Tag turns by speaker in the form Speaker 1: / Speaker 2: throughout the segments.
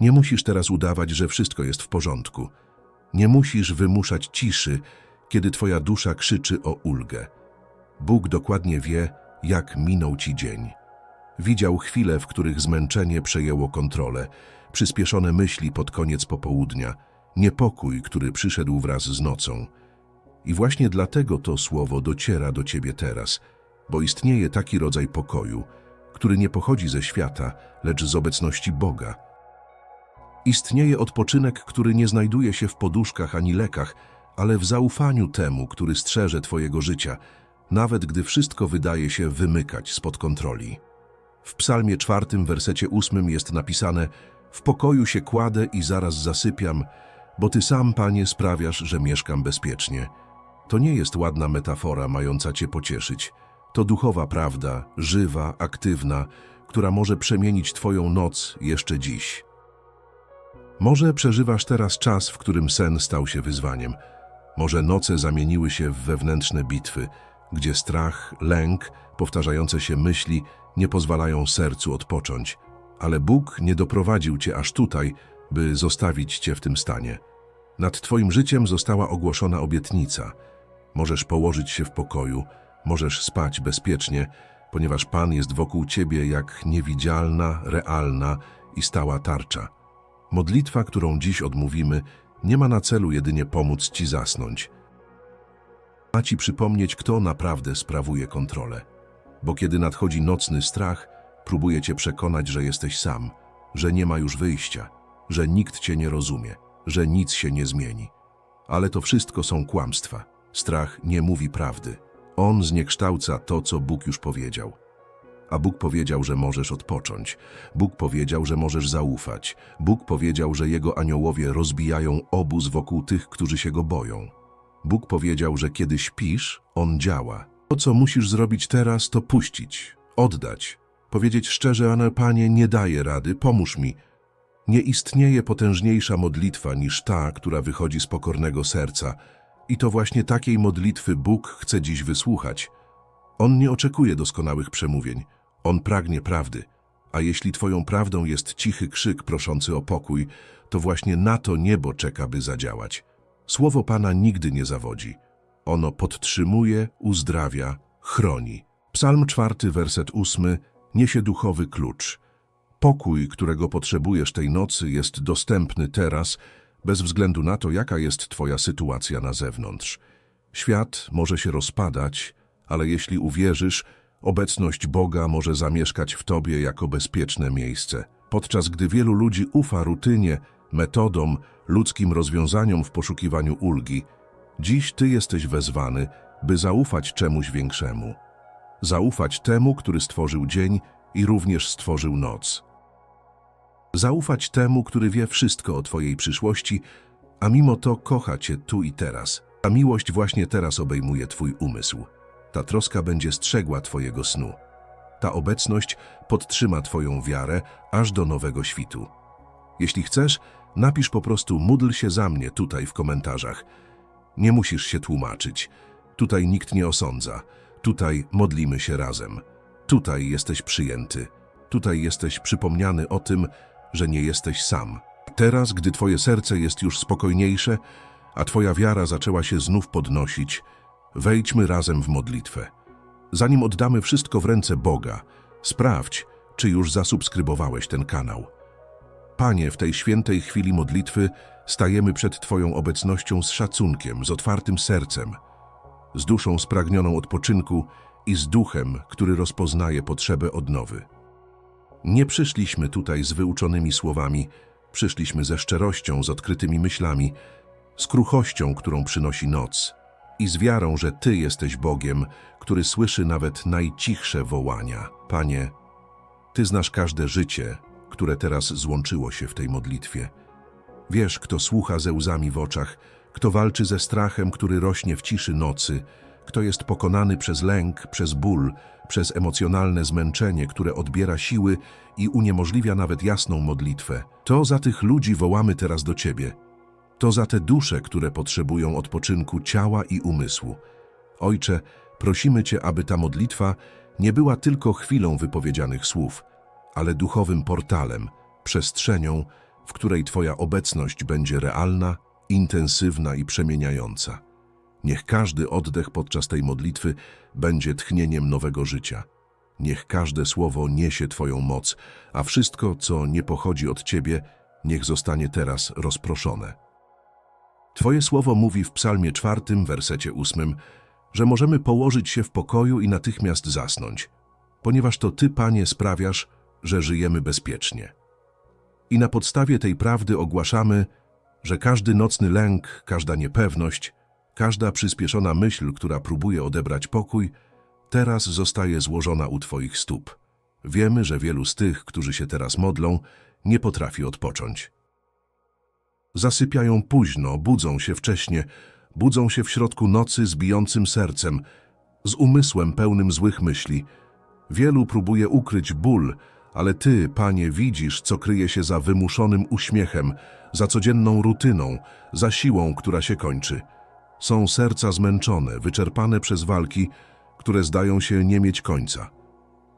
Speaker 1: Nie musisz teraz udawać, że wszystko jest w porządku. Nie musisz wymuszać ciszy, kiedy twoja dusza krzyczy o ulgę. Bóg dokładnie wie, jak minął ci dzień. Widział chwile, w których zmęczenie przejęło kontrolę, przyspieszone myśli pod koniec popołudnia, niepokój, który przyszedł wraz z nocą. I właśnie dlatego to słowo dociera do ciebie teraz, bo istnieje taki rodzaj pokoju, który nie pochodzi ze świata, lecz z obecności Boga. Istnieje odpoczynek, który nie znajduje się w poduszkach ani lekach, ale w zaufaniu temu, który strzeże twojego życia, nawet gdy wszystko wydaje się wymykać spod kontroli. W psalmie czwartym, wersecie ósmym jest napisane W pokoju się kładę i zaraz zasypiam, bo Ty sam, Panie, sprawiasz, że mieszkam bezpiecznie. To nie jest ładna metafora mająca Cię pocieszyć. To duchowa prawda, żywa, aktywna, która może przemienić Twoją noc jeszcze dziś. Może przeżywasz teraz czas, w którym sen stał się wyzwaniem. Może noce zamieniły się w wewnętrzne bitwy, gdzie strach, lęk, powtarzające się myśli nie pozwalają sercu odpocząć. Ale Bóg nie doprowadził cię aż tutaj, by zostawić cię w tym stanie. Nad twoim życiem została ogłoszona obietnica. Możesz położyć się w pokoju, możesz spać bezpiecznie, ponieważ Pan jest wokół ciebie jak niewidzialna, realna i stała tarcza. Modlitwa, którą dziś odmówimy, nie ma na celu jedynie pomóc ci zasnąć. Ma ci przypomnieć, kto naprawdę sprawuje kontrolę. Bo kiedy nadchodzi nocny strach, próbuje cię przekonać, że jesteś sam, że nie ma już wyjścia, że nikt cię nie rozumie, że nic się nie zmieni. Ale to wszystko są kłamstwa. Strach nie mówi prawdy. On zniekształca to, co Bóg już powiedział. A Bóg powiedział, że możesz odpocząć. Bóg powiedział, że możesz zaufać. Bóg powiedział, że Jego aniołowie rozbijają obóz wokół tych, którzy się Go boją. Bóg powiedział, że kiedy śpisz, On działa. To, co musisz zrobić teraz, to puścić, oddać. Powiedzieć szczerze, Ane Panie, nie daję rady, pomóż mi. Nie istnieje potężniejsza modlitwa niż ta, która wychodzi z pokornego serca. I to właśnie takiej modlitwy Bóg chce dziś wysłuchać. On nie oczekuje doskonałych przemówień. On pragnie prawdy. A jeśli Twoją prawdą jest cichy krzyk proszący o pokój, to właśnie na to niebo czeka, by zadziałać. Słowo Pana nigdy nie zawodzi. Ono podtrzymuje, uzdrawia, chroni. Psalm czwarty, werset ósmy niesie duchowy klucz. Pokój, którego potrzebujesz tej nocy, jest dostępny teraz, bez względu na to, jaka jest Twoja sytuacja na zewnątrz. Świat może się rozpadać, ale jeśli uwierzysz, obecność Boga może zamieszkać w Tobie jako bezpieczne miejsce. Podczas gdy wielu ludzi ufa rutynie, metodom, ludzkim rozwiązaniom w poszukiwaniu ulgi, dziś Ty jesteś wezwany, by zaufać czemuś większemu. Zaufać temu, który stworzył dzień i również stworzył noc. Zaufać temu, który wie wszystko o Twojej przyszłości, a mimo to kocha Cię tu i teraz. Ta miłość właśnie teraz obejmuje Twój umysł. Ta troska będzie strzegła Twojego snu. Ta obecność podtrzyma Twoją wiarę aż do nowego świtu. Jeśli chcesz, napisz po prostu módl się za mnie tutaj w komentarzach. Nie musisz się tłumaczyć. Tutaj nikt nie osądza. Tutaj modlimy się razem. Tutaj jesteś przyjęty. Tutaj jesteś przypomniany o tym, że nie jesteś sam. Teraz, gdy Twoje serce jest już spokojniejsze, a Twoja wiara zaczęła się znów podnosić, wejdźmy razem w modlitwę. Zanim oddamy wszystko w ręce Boga, sprawdź, czy już zasubskrybowałeś ten kanał. Panie, w tej świętej chwili modlitwy stajemy przed Twoją obecnością z szacunkiem, z otwartym sercem, z duszą spragnioną odpoczynku i z duchem, który rozpoznaje potrzebę odnowy. Nie przyszliśmy tutaj z wyuczonymi słowami, przyszliśmy ze szczerością, z odkrytymi myślami, z kruchością, którą przynosi noc i z wiarą, że Ty jesteś Bogiem, który słyszy nawet najcichsze wołania. Panie, Ty znasz każde życie, które teraz złączyło się w tej modlitwie. Wiesz, kto słucha ze łzami w oczach, kto walczy ze strachem, który rośnie w ciszy nocy, kto jest pokonany przez lęk, przez ból, przez emocjonalne zmęczenie, które odbiera siły i uniemożliwia nawet jasną modlitwę. To za tych ludzi wołamy teraz do Ciebie. To za te dusze, które potrzebują odpoczynku ciała i umysłu. Ojcze, prosimy Cię, aby ta modlitwa nie była tylko chwilą wypowiedzianych słów, ale duchowym portalem, przestrzenią, w której Twoja obecność będzie realna, intensywna i przemieniająca. Niech każdy oddech podczas tej modlitwy będzie tchnieniem nowego życia. Niech każde słowo niesie Twoją moc, a wszystko, co nie pochodzi od Ciebie, niech zostanie teraz rozproszone. Twoje słowo mówi w Psalmie czwartym, wersecie ósmym, że możemy położyć się w pokoju i natychmiast zasnąć, ponieważ to Ty, Panie, sprawiasz, że żyjemy bezpiecznie. I na podstawie tej prawdy ogłaszamy, że każdy nocny lęk, każda niepewność, każda przyspieszona myśl, która próbuje odebrać pokój, teraz zostaje złożona u Twoich stóp. Wiemy, że wielu z tych, którzy się teraz modlą, nie potrafi odpocząć. Zasypiają późno, budzą się wcześnie, budzą się w środku nocy z bijącym sercem, z umysłem pełnym złych myśli. Wielu próbuje ukryć ból, ale Ty, Panie, widzisz, co kryje się za wymuszonym uśmiechem, za codzienną rutyną, za siłą, która się kończy. Są serca zmęczone, wyczerpane przez walki, które zdają się nie mieć końca.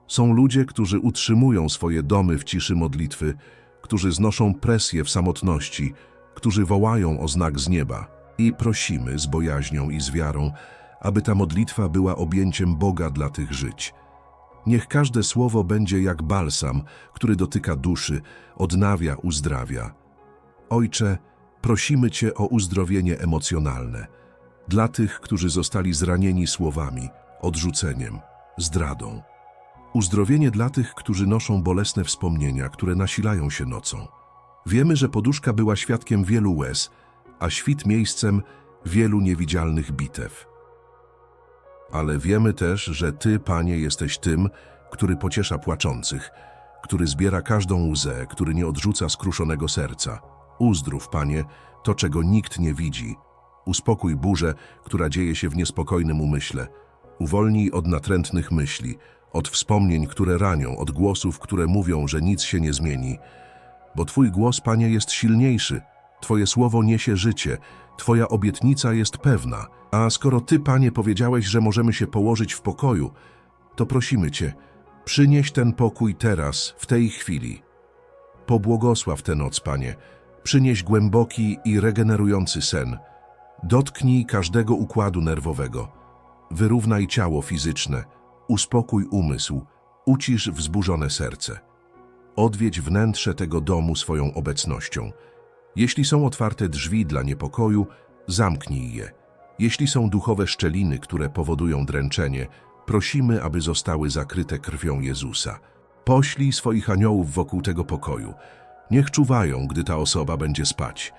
Speaker 1: Są ludzie, którzy utrzymują swoje domy w ciszy modlitwy, którzy znoszą presję w samotności, którzy wołają o znak z nieba. I prosimy z bojaźnią i z wiarą, aby ta modlitwa była objęciem Boga dla tych żyć. Niech każde słowo będzie jak balsam, który dotyka duszy, odnawia, uzdrawia. Ojcze, prosimy Cię o uzdrowienie emocjonalne dla tych, którzy zostali zranieni słowami, odrzuceniem, zdradą. Uzdrowienie dla tych, którzy noszą bolesne wspomnienia, które nasilają się nocą. Wiemy, że poduszka była świadkiem wielu łez, a świt miejscem wielu niewidzialnych bitew. Ale wiemy też, że Ty, Panie, jesteś tym, który pociesza płaczących, który zbiera każdą łzę, który nie odrzuca skruszonego serca. Uzdrów, Panie, to, czego nikt nie widzi. Uspokój burzę, która dzieje się w niespokojnym umyśle. Uwolnij od natrętnych myśli, od wspomnień, które ranią, od głosów, które mówią, że nic się nie zmieni. Bo Twój głos, Panie, jest silniejszy, Twoje słowo niesie życie, Twoja obietnica jest pewna. A skoro Ty, Panie, powiedziałeś, że możemy się położyć w pokoju, to prosimy Cię, przynieś ten pokój teraz, w tej chwili. Pobłogosław tę noc, Panie, przynieś głęboki i regenerujący sen. Dotknij każdego układu nerwowego. Wyrównaj ciało fizyczne, uspokój umysł, ucisz wzburzone serce. Odwiedź wnętrze tego domu swoją obecnością. Jeśli są otwarte drzwi dla niepokoju, zamknij je. Jeśli są duchowe szczeliny, które powodują dręczenie, prosimy, aby zostały zakryte krwią Jezusa. Poślij swoich aniołów wokół tego pokoju. Niech czuwają, gdy ta osoba będzie spać.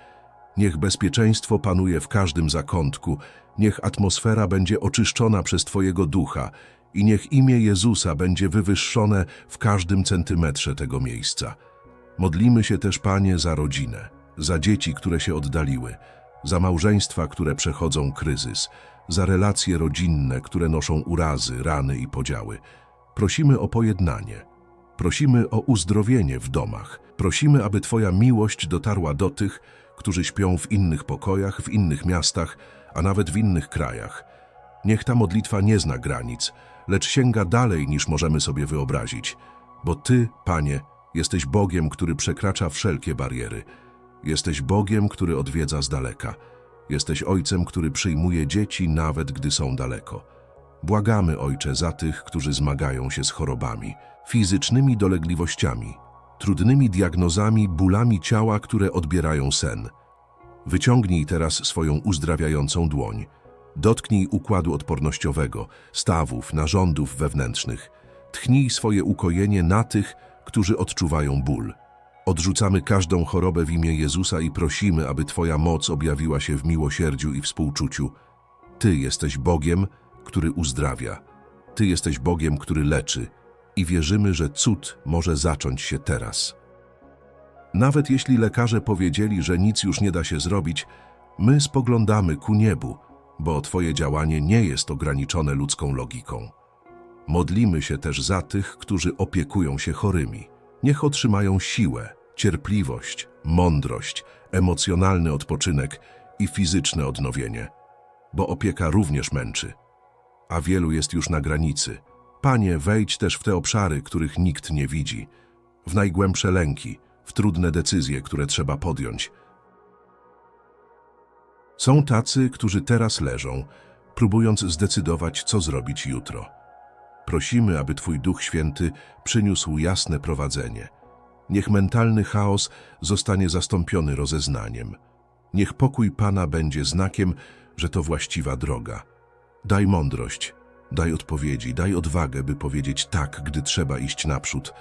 Speaker 1: Niech bezpieczeństwo panuje w każdym zakątku, niech atmosfera będzie oczyszczona przez Twojego ducha i niech imię Jezusa będzie wywyższone w każdym centymetrze tego miejsca. Modlimy się też, Panie, za rodzinę, za dzieci, które się oddaliły, za małżeństwa, które przechodzą kryzys, za relacje rodzinne, które noszą urazy, rany i podziały. Prosimy o pojednanie. Prosimy o uzdrowienie w domach. Prosimy, aby Twoja miłość dotarła do tych, którzy śpią w innych pokojach, w innych miastach, a nawet w innych krajach. Niech ta modlitwa nie zna granic, lecz sięga dalej niż możemy sobie wyobrazić. Bo Ty, Panie, jesteś Bogiem, który przekracza wszelkie bariery. Jesteś Bogiem, który odwiedza z daleka. Jesteś Ojcem, który przyjmuje dzieci nawet gdy są daleko. Błagamy, Ojcze, za tych, którzy zmagają się z chorobami, fizycznymi dolegliwościami, trudnymi diagnozami, bólami ciała, które odbierają sen. Wyciągnij teraz swoją uzdrawiającą dłoń. Dotknij układu odpornościowego, stawów, narządów wewnętrznych. Tchnij swoje ukojenie na tych, którzy odczuwają ból. Odrzucamy każdą chorobę w imię Jezusa i prosimy, aby Twoja moc objawiła się w miłosierdziu i współczuciu. Ty jesteś Bogiem, który uzdrawia. Ty jesteś Bogiem, który leczy i wierzymy, że cud może zacząć się teraz. Nawet jeśli lekarze powiedzieli, że nic już nie da się zrobić, my spoglądamy ku niebu, bo Twoje działanie nie jest ograniczone ludzką logiką. Modlimy się też za tych, którzy opiekują się chorymi. Niech otrzymają siłę, cierpliwość, mądrość, emocjonalny odpoczynek i fizyczne odnowienie, bo opieka również męczy, a wielu jest już na granicy. Panie, wejdź też w te obszary, których nikt nie widzi, w najgłębsze lęki, w trudne decyzje, które trzeba podjąć. Są tacy, którzy teraz leżą, próbując zdecydować, co zrobić jutro. Prosimy, aby Twój Duch Święty przyniósł jasne prowadzenie. Niech mentalny chaos zostanie zastąpiony rozeznaniem. Niech pokój Pana będzie znakiem, że to właściwa droga. Daj mądrość, daj odpowiedzi, daj odwagę, by powiedzieć tak, gdy trzeba iść naprzód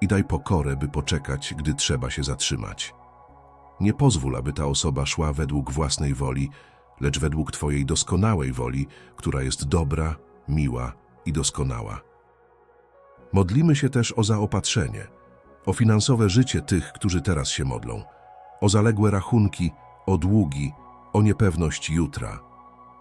Speaker 1: i daj pokorę, by poczekać, gdy trzeba się zatrzymać. Nie pozwól, aby ta osoba szła według własnej woli, lecz według Twojej doskonałej woli, która jest dobra, miła i doskonała. Modlimy się też o zaopatrzenie, o finansowe życie tych, którzy teraz się modlą, o zaległe rachunki, o długi, o niepewność jutra.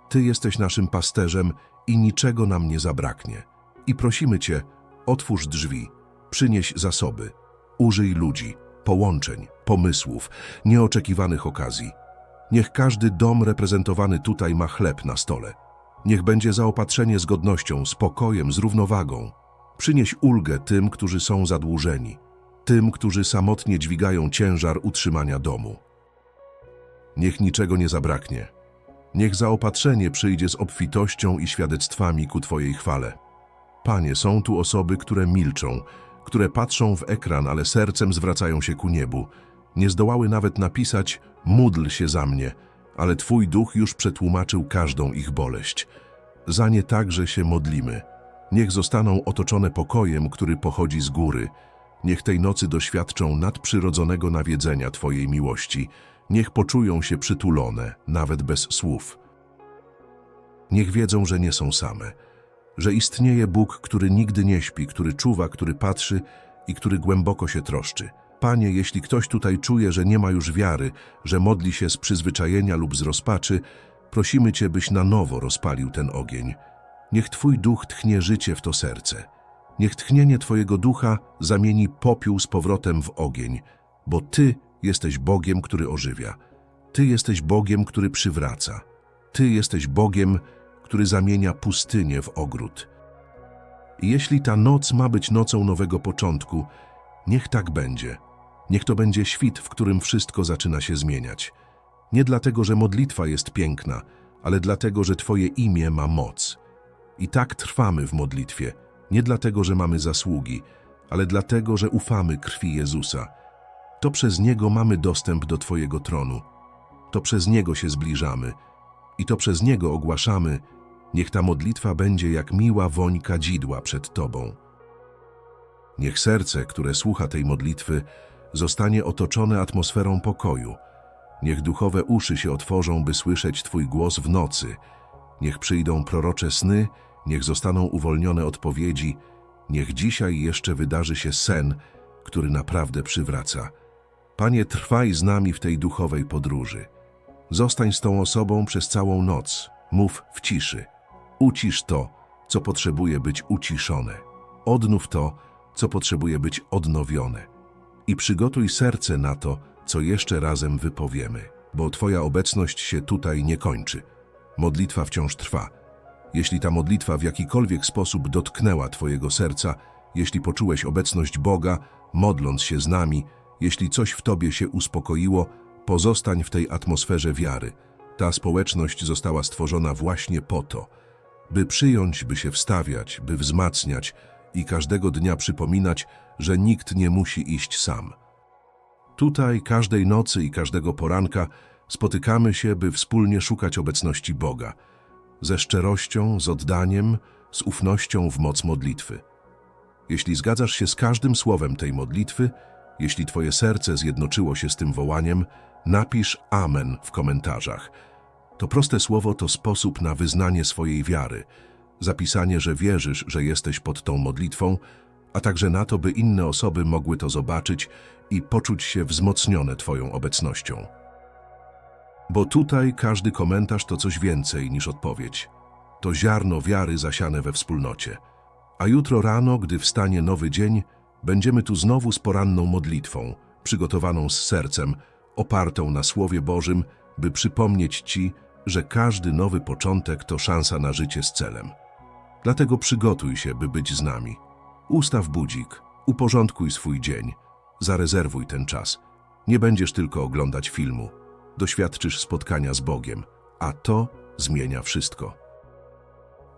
Speaker 1: Ty jesteś naszym pasterzem i niczego nam nie zabraknie. I prosimy Cię, otwórz drzwi, przynieś zasoby, użyj ludzi, połączeń, pomysłów, nieoczekiwanych okazji. Niech każdy dom reprezentowany tutaj ma chleb na stole. Niech będzie zaopatrzenie z godnością, spokojem, z równowagą. Przynieś ulgę tym, którzy są zadłużeni, tym, którzy samotnie dźwigają ciężar utrzymania domu. Niech niczego nie zabraknie. Niech zaopatrzenie przyjdzie z obfitością i świadectwami ku Twojej chwale. Panie, są tu osoby, które milczą, które patrzą w ekran, ale sercem zwracają się ku niebu. Nie zdołały nawet napisać módl się za mnie, ale Twój duch już przetłumaczył każdą ich boleść. Za nie także się modlimy. Niech zostaną otoczone pokojem, który pochodzi z góry. Niech tej nocy doświadczą nadprzyrodzonego nawiedzenia Twojej miłości. Niech poczują się przytulone, nawet bez słów. Niech wiedzą, że nie są same, że istnieje Bóg, który nigdy nie śpi, który czuwa, który patrzy i który głęboko się troszczy. Panie, jeśli ktoś tutaj czuje, że nie ma już wiary, że modli się z przyzwyczajenia lub z rozpaczy, prosimy Cię, byś na nowo rozpalił ten ogień. Niech Twój duch tchnie życie w to serce. Niech tchnienie Twojego ducha zamieni popiół z powrotem w ogień, bo Ty jesteś Bogiem, który ożywia. Ty jesteś Bogiem, który przywraca. Ty jesteś Bogiem, który zamienia pustynię w ogród. Jeśli ta noc ma być nocą nowego początku, niech tak będzie. Niech to będzie świt, w którym wszystko zaczyna się zmieniać. Nie dlatego, że modlitwa jest piękna, ale dlatego, że Twoje imię ma moc. I tak trwamy w modlitwie, nie dlatego, że mamy zasługi, ale dlatego, że ufamy krwi Jezusa. To przez Niego mamy dostęp do Twojego tronu. To przez Niego się zbliżamy i to przez Niego ogłaszamy, niech ta modlitwa będzie jak miła woń kadzidła przed Tobą. Niech serce, które słucha tej modlitwy, zostanie otoczone atmosferą pokoju. Niech duchowe uszy się otworzą, by słyszeć Twój głos w nocy. Niech przyjdą prorocze sny, niech zostaną uwolnione odpowiedzi. Niech dzisiaj jeszcze wydarzy się sen, który naprawdę przywraca. Panie, trwaj z nami w tej duchowej podróży. Zostań z tą osobą przez całą noc. Mów w ciszy. Ucisz to, co potrzebuje być uciszone. Odnów to, co potrzebuje być odnowione. I przygotuj serce na to, co jeszcze razem wypowiemy, bo Twoja obecność się tutaj nie kończy. Modlitwa wciąż trwa. Jeśli ta modlitwa w jakikolwiek sposób dotknęła Twojego serca, jeśli poczułeś obecność Boga, modląc się z nami, jeśli coś w Tobie się uspokoiło, pozostań w tej atmosferze wiary. Ta społeczność została stworzona właśnie po to, by przyjąć, by się wstawiać, by wzmacniać i każdego dnia przypominać, że nikt nie musi iść sam. Tutaj każdej nocy i każdego poranka spotykamy się, by wspólnie szukać obecności Boga, ze szczerością, z oddaniem, z ufnością w moc modlitwy. Jeśli zgadzasz się z każdym słowem tej modlitwy, jeśli Twoje serce zjednoczyło się z tym wołaniem, napisz Amen w komentarzach. To proste słowo to sposób na wyznanie swojej wiary, zapisanie, że wierzysz, że jesteś pod tą modlitwą, a także na to, by inne osoby mogły to zobaczyć i poczuć się wzmocnione Twoją obecnością. Bo tutaj każdy komentarz to coś więcej niż odpowiedź. To ziarno wiary zasiane we wspólnocie. A jutro rano, gdy wstanie nowy dzień, będziemy tu znowu z poranną modlitwą, przygotowaną z sercem, opartą na Słowie Bożym, by przypomnieć Ci, że każdy nowy początek to szansa na życie z celem. Dlatego przygotuj się, by być z nami. Ustaw budzik, uporządkuj swój dzień, Zarezerwuj ten czas. Nie będziesz tylko oglądać filmu. Doświadczysz spotkania z Bogiem, a to zmienia wszystko.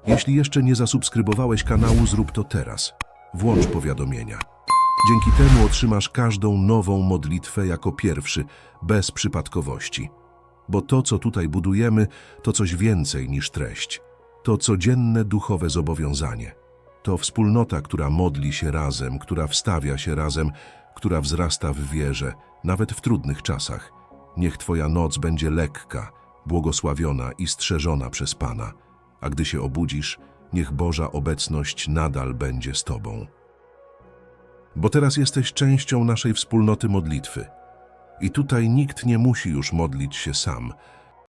Speaker 1: Jeśli jeszcze nie zasubskrybowałeś kanału, zrób to teraz. Włącz powiadomienia. Dzięki temu otrzymasz każdą nową modlitwę jako pierwszy, bez przypadkowości. Bo to, co tutaj budujemy, to coś więcej niż treść. To codzienne duchowe zobowiązanie. To wspólnota, która modli się razem, która wstawia się razem, która wzrasta w wierze, nawet w trudnych czasach. Niech Twoja noc będzie lekka, błogosławiona i strzeżona przez Pana, a gdy się obudzisz, niech Boża obecność nadal będzie z Tobą. Bo teraz jesteś częścią naszej wspólnoty modlitwy. I tutaj nikt nie musi już modlić się sam –